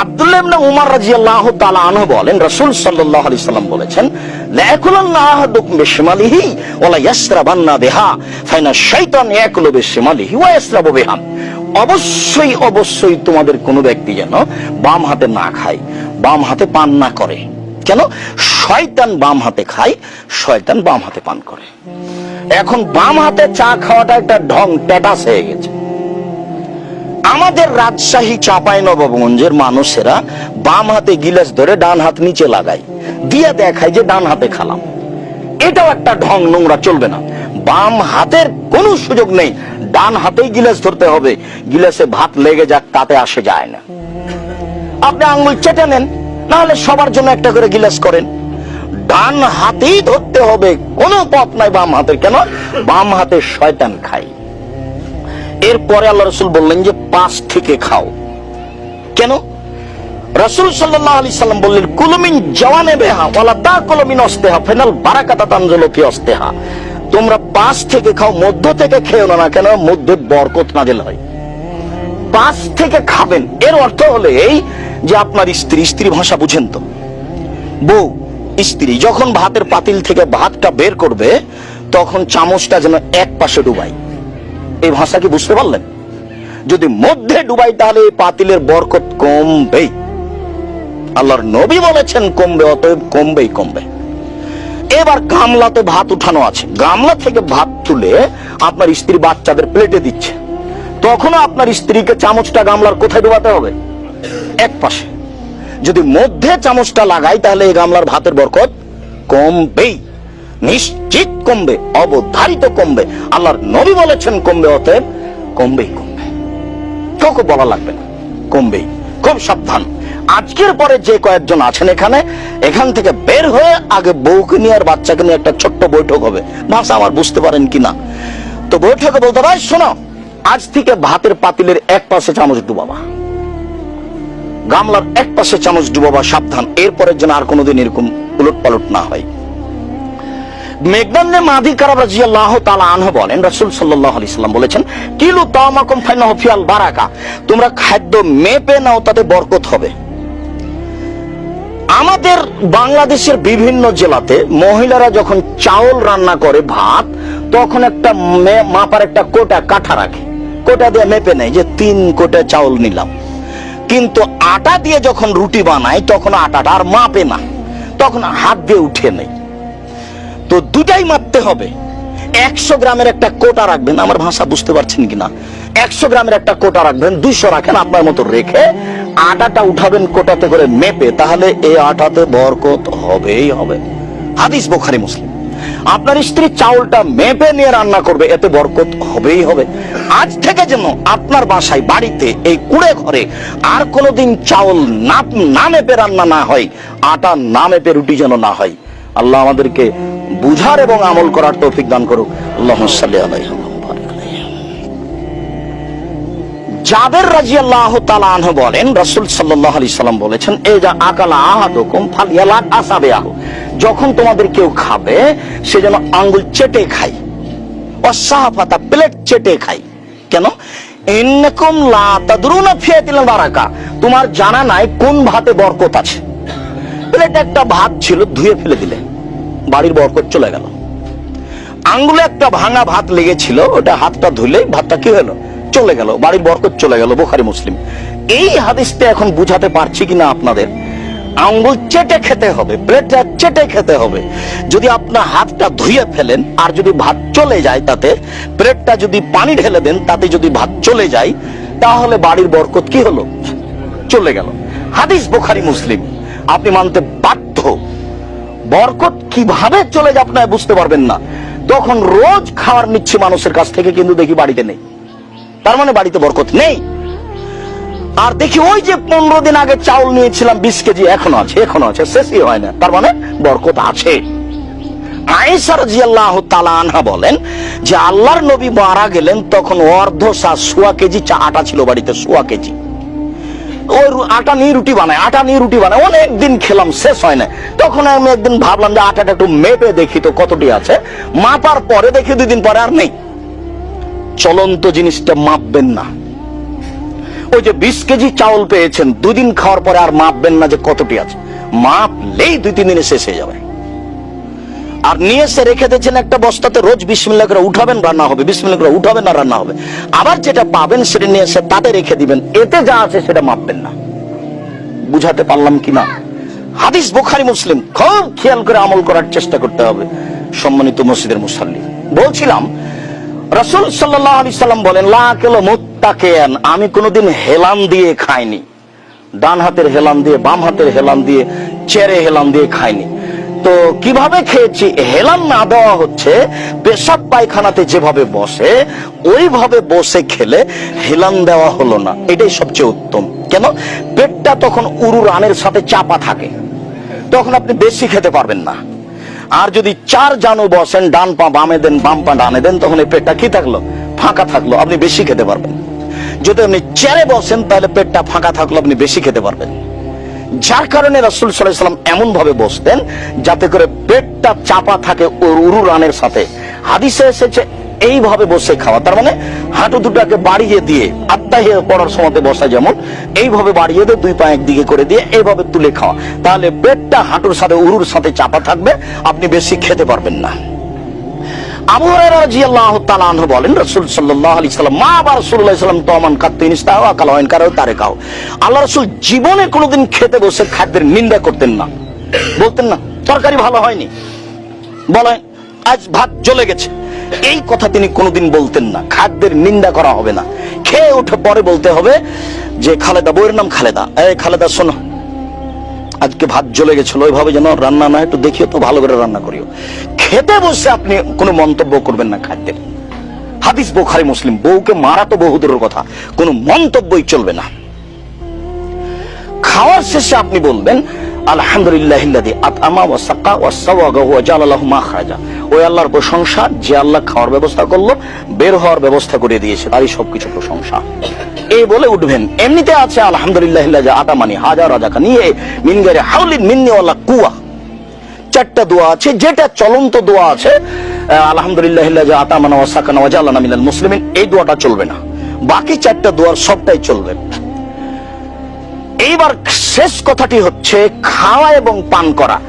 আব্দুল্লাহ বলেন বলেছেন ওয়া অবশ্যই অবশ্যই তোমাদের কোনো ব্যক্তি যেন বাম হাতে না খায়, বাম হাতে পান না করে। কেন? শয়তান বাম হাতে খায়, শয়তান বাম হাতে পান করে। এখন বাম হাতে চা খাওয়াটা একটা ঢং, ট্যাটাস হয়ে গেছে। আমাদের রাজশাহী চাপাই নবগঞ্জের মানুষেরা বাম হাতে গিলাস ধরে ডান হাত নিচে লাগায়। দিয়ে দেখায় যে ডান হাতে খালাম। এটাও একটা ঢং, নোংরা, চলবে না। বাম হাতের কোনো সুযোগ নেই। ডান হাতেই গিলাস ধরতে হবে। গিলাসে ভাত লেগে যাক, তাতে আসে যায় না। আপনি আঙ্গুল চেটে নেন, নাহলে সবার জন্য একটা করে গিলাস করেন। ডান হাতেই ধরতে হবে, কোনো পথ নাই বাম হাতের। কেন? বাম হাতে শয়তান খায়। এরপরে আল্লাহ রসুল বললেন যে পাঁচ থেকে খাও। কেন? রসুল সাল্লাহ আলি সাল্লাম বললেন কুলমিন জওয়ানে বেহা ওয়ালা তা কুলমিন অস্তেহা ফেনাল বারাকাতা তানজলো ফি অস্তেহা। তোমরা পাঁচ থেকে খাও, মধ্য থেকে খেও না কেন? মধ্যে বরকত নাজেল হয়। পাঁচ থেকে খাবেন, এর অর্থ হলো এই যে আপনার স্ত্রী স্ত্রী ভাষা বুঝেন তো। বউ, স্ত্রী যখন ভাতের পাতিল থেকে ভাতটা বের করবে, তখন চামচটা যেন এক পাশে ডুবাই এই ভাষা কি বুঝতে পারলেন? যদি মধ্যে ডুবাই তাহলে পাতিলের বরকত কমবেই। আল্লাহর নবী বলেছেন, কমবে অতএব কমবেই, কমবে। এবার গামলাতে ভাত উঠানো আছে। গামলা থেকে ভাত তুলে আপনার স্ত্রী বাচ্চাদের প্লেটে দিচ্ছে। তখনও আপনার স্ত্রীকে চামচটা গামলার কোথায় ডুবাতে হবে? এক পাশে। যদি মধ্যে চামচটা লাগাই, তাহলে এই গামলার ভাতের বরকত কমবেই। নিশ্চিত কমবে, অবধারিত কমবে। আল্লাহর নবী বলেছেন, কমবে অতএব, কমবেই কমবে। কাউকে বলা লাগবে না, কমবেই। খুব সাবধান। আজকের পরে যে কয়েকজন আছেন এখানে, এখান থেকে বের হয়ে আগে বউকে নিয়ে আর বাচ্চাকে নিয়ে একটা ছোট্ট বৈঠক হবে। ভাষা আমার বুঝতে পারেন কিনা? তো বৈঠকে বলতে ভাই শোনো, আজ থেকে ভাতের পাতিলের এক পাশে চামচ ডুবাবা। গামলার এক পাশে চামচ ডুবাবা, সাবধান। এরপরে যেন আর কোনোদিন এরকম উলট পালট না হয়। মেঘদান্নে মাদি কারাব রাদিয়াল্লাহু তাআলা আনহু বলেন, রাসূল সাল্লাল্লাহু আলাইহি সাল্লাম বলেছেন, কিলু তামাকুম ফাইনাহু ফিয়াল বারাকা, তোমরা খাদ্য মেপে নাও, তাতে বরকত হবে। আমাদের বাংলাদেশের বিভিন্ন জেলাতে মহিলারা যখন চাউল রান্না করে ভাত, তখন একটা মাপার একটা কোটা কাঠা রাখে। কোটা দিয়ে মেপে নেয় যে তিন কোটা চাউল নিলাম। কিন্তু আটা দিয়ে যখন রুটি বানায়, তখন আটাটা আর মাপে না। তখন হাত দিয়ে উঠে নেই তো দুটাই মাপতে হবে। একশো গ্রামের একটা কোটা রাখবেন, আমার ভাষা বুঝতে পারছেন কিনা? একশো গ্রামের একটা কোটা রাখবেন, দুইশো রাখেন আপনার মতো রেখে আটাটা উঠাবেন কোটাতে করে মেপে, তাহলে এই আটাতে বরকত হবেই হবে। হাদিস বোখারি মুসলিম। আপনার স্ত্রী চাউলটা মেপে নিয়ে রান্না করবে, এতে বরকত হবেই হবে। আজ থেকে যেন আপনার বাসায় বাড়িতে এই কুড়ে ঘরে আর কোনোদিন চাউল না মেপে রান্না না হয়, আটা না মেপে রুটি যেন না হয়। আল্লাহ আমাদেরকে বুঝার এবং আমল করার তৌফিক দান করুক। আল্লাহ রাদিয়াল্লাহু তাআলা আনহু বলেন, রাসূল আলাইহি সাল্লাম বলেছেন, এই যা আকালা যখন তোমাদের কেউ খাবে, সে যেন আঙ্গুল চেটে খায়। প্লেট চেটে খায়। কেন? ফিয়াতিল বারাকা। তোমার জানা নাই কোন ভাতে বরকত আছে। প্লেটে একটা ভাত ছিল, ধুয়ে ফেলে দিলে। বাড়ির বরকত চলে গেল। আঙ্গুলে একটা ভাঙা ভাত লেগেছিল, ওটা হাতটা ধুলে ভাতটা কি হলো? চলে গেল, বাড়ির বরকত চলে গেল, বোখারি মুসলিম। এই হাদিসটা এখন বুঝাতে পারছি কিনা আপনাদের? আঙ্গুল চেটে খেতে হবে প্লেটটা চেটে খেতে হবে। যদি আপনার হাতটা ধুয়ে ফেলেন, আর যদি ভাত চলে যায় তাতে প্লেটটা যদি পানি ঢেলে দেন, তাতে যদি ভাত চলে যায়, তাহলে বাড়ির বরকত কি হলো? চলে গেল। হাদিস বোখারি মুসলিম। আপনি মানতে বাধ্য বরকত কীভাবে চলে যায় আপনার বুঝতে পারবেন না। তখন রোজ খাবার নিচ্ছে মানুষের কাছ থেকে কিন্তু দেখি বাড়িতে নেই। তার মানে বাড়িতে বরকত নেই। আর দেখি ওই যে পনেরো দিন আগে চাউল নিয়েছিলাম, বিশ কেজি, এখনও আছে এখনও আছে, শেষই হয় না। তার মানে বরকত আছে। আনহা বলেন যে আল্লাহর নবী মারা গেলেন, তখন অর্ধ সা সোয়া কেজি আটা ছিল বাড়িতে সোয়া কেজি। ওই আটা নিয়ে রুটি বানায়, আটা নিয়ে রুটি বানায়। অনেক দিন খেলাম, শেষ হয় না তখন আমি একদিন ভাবলাম যে আটাটা একটু মেপে দেখি তো কতটি আছে। মাপার পরে দেখি দুই দিন পরে আর নেই। চলন্ত জিনিসটা মাপবেন না। ওই যে বিশ কেজি চাউল পেয়েছেন দুদিন খাওয়ার পরে আর মাপবেন না যে কতটি আছে। মাপলেই দুই তিন দিনে শেষ হয়ে যাবে। আর নিয়ে এসে রেখে দিয়েছেন একটা বস্তাতে, রোজ বিসমিল্লা করে উঠাবেন, রান্না হবে। বিসমিল্লা করে উঠাবেন না রান্না হবে। আবার যেটা পাবেন সেটা নিয়ে এসে তাতে রেখে দিবেন। এতে যা আছে সেটা মাপবেন না। বুঝাতে পারলাম কি না? হাদিস বোখারি, মুসলিম। খুব খেয়াল করে আমল করার চেষ্টা করতে হবে। সম্মানিত মসজিদের মুসাল্লি। বলছিলাম, রসুল সাল্লাহ আলি সাল্লাম বলেন, লা কেলো মুত্তাকেয়ান আমি কোনোদিন হেলান দিয়ে খাইনি। ডান হাতের হেলান দিয়ে, বাম হাতের হেলান দিয়ে চেরে হেলান দিয়ে খাইনি। তো কীভাবে খেয়েছি? হেলান না দেওয়া হচ্ছে। পেশাব পায়খানাতে যেভাবে বসে, ওইভাবে বসে খেলে হেলান দেওয়া হলো না। এটাই সবচেয়ে উত্তম। কেন? পেটটা তখন উরু রানের সাথে চাপা থাকে। তখন আপনি বেশি খেতে পারবেন না। আর যদি চার জানু বসেন, ডান পা বামে দেন, বাম পা ডানে দেন, তখন এই পেটটা কি থাকল? ফাঁকা থাকল। আপনি বেশি খেতে পারবেন। যদি আপনি চেয়ারে বসেন, তাহলে পেটটা ফাঁকা থাকল, আপনি বেশি খেতে পারবেন। যার কারণে রাসুল সাল্লাম এমন ভাবে বসতেন যাতে করে পেটটা চাপা থাকে ওর উরু রানের সাথে। হাদিসে এসেছে, এইভাবে বসে খাওয়া। তার মানে হাঁটু দুটাকে বাড়িয়ে দিয়ে আত্মাহে পড়ার সময় বসা যেমন, এইভাবে বাড়িয়ে দিয়ে দুই পা একদিকে করে দিয়ে এইভাবে তুলে খাওয়া। তাহলে পেটটা হাঁটুর সাথে, উরুর সাথে চাপা থাকবে, আপনি বেশি খেতে পারবেন না। জীবনে খেতে বসে খাদ্যের নিন্দা করতেন না। বলতেন না, তরকারি ভালো হয়নি। বলেন, আজ ভাত জ্বলে গেছে। এই কথা তিনি কোনোদিন বলতেন না, খাদ্যের নিন্দা করা হবে না। খেয়ে উঠে পরে বলতে হবে যে, খালেদা বইয়ের নাম খালেদা। এই খালেদা, শোনো, আজকে ভাত জ্বলে গেছিল, ওইভাবে যেন রান্না না একটু দেখিও তো, ভালো করে রান্না করিও। খেতে বসে আপনি কোনো মন্তব্য করবেন না খাদ্যের। হাদিস বোখারি, মুসলিম, বউকে মারা তো বহুদূরের কথা। কোনো মন্তব্যই চলবে না। খাওয়ার শেষে আপনি বলবেন আল্লাহর প্রশংসা, যে আল্লাহ খাওয়ার ব্যবস্থা করল, বের হওয়ার ব্যবস্থা করে দিয়েছে, তারই সবকিছু প্রশংসা। এই বলে উঠবেন, এমনিতে আছে আলহামদুলিল্লাহ যে আতামানি হাজার রাজাকা নিয়ে মিনগারে হাউলিন মিন্নি কুয়া। চারটা দোয়া আছে, যেটা চলন্ত দোয়া আছে। আলহামদুলিল্লাহ আতামানা এই দোয়াটা চলবে না। বাকি চারটা দোয়ার সবটাই চলবে। এইবার শেষ কথাটি হচ্ছে, খাওয়া এবং পান করা।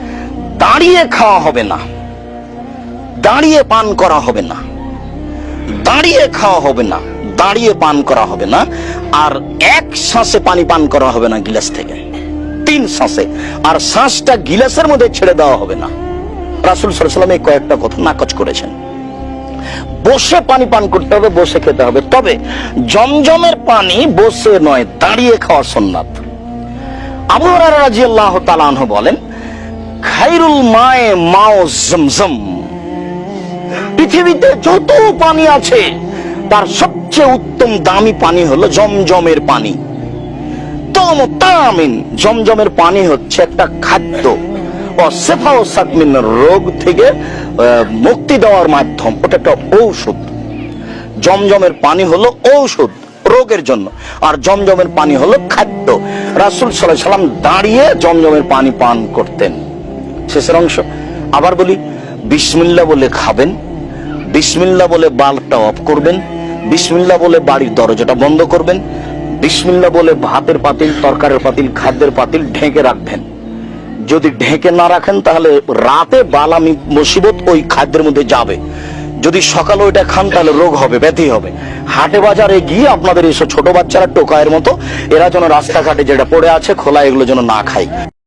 দাঁড়িয়ে খাওয়া হবে না। দাঁড়িয়ে পান করা হবে না। দাঁড়িয়ে খাওয়া হবে না। দাঁড়িয়ে পান করা হবে না। আর এক শ্বাসে পানি পান করা হবে না গিলাস থেকে। তিন শ্বাসে। আর শ্বাসটা গিলাসের মধ্যে ছেড়ে দেওয়া হবে না। রাসুল সাল্লাম এই কয়েকটা কথা নাকচ করেছেন। বসে পানি পান করতে হবে, বসে খেতে হবে। তবে জমজমের পানি বসে নয়, দাঁড়িয়ে খাওয়া সন্ন্যাত আবু রাদিয়াল্লাহু তাআলা আনহু বলেন, খাইরুল মায়ে মাও জমজম। পৃথিবীতে যত পানি আছে, তার সবচেয়ে উত্তম দামি পানি হলো জমজমের পানি। তম তামিন। জমজমের পানি হচ্ছে একটা খাদ্য। রোগ থেকে মুক্তি দেওয়ার মাধ্যম। ওটা একটা ঔষধ। জমজমের পানি হলো ঔষধ রোগের জন্য। আর জমজমের পানি হলো খাদ্য। রাসুল সাল্লাহ সাল্লাম দাঁড়িয়ে জমজমের পানি পান করতেন। শেষের অংশ। আবার বলি, বিসমিল্লা বলে খাবেন, বিসমিল্লা বলে বাল্বটা অফ করবেন, বিসমিল্লা বলে বাড়ির দরজাটা বন্ধ করবেন বিসমিল্লা বলে ভাতের পাতিল, তরকারের পাতিল, খাদ্যের পাতিল ঢেকে রাখবেন। যদি ঢেকে না রাখেন, তাহলে রাতে বালামি মুসিবত ওই খাদ্যের মধ্যে যাবে। যদি সকালে ওইটা খান, তাহলে রোগ হবে, ব্যথি হবে। হাটে বাজারে গিয়ে আপনাদের এইসব ছোট বাচ্চারা টোকায়ের মতো, এরা যেন রাস্তাঘাটে যেটা পড়ে আছে খোলা এগুলো যেন না খায়।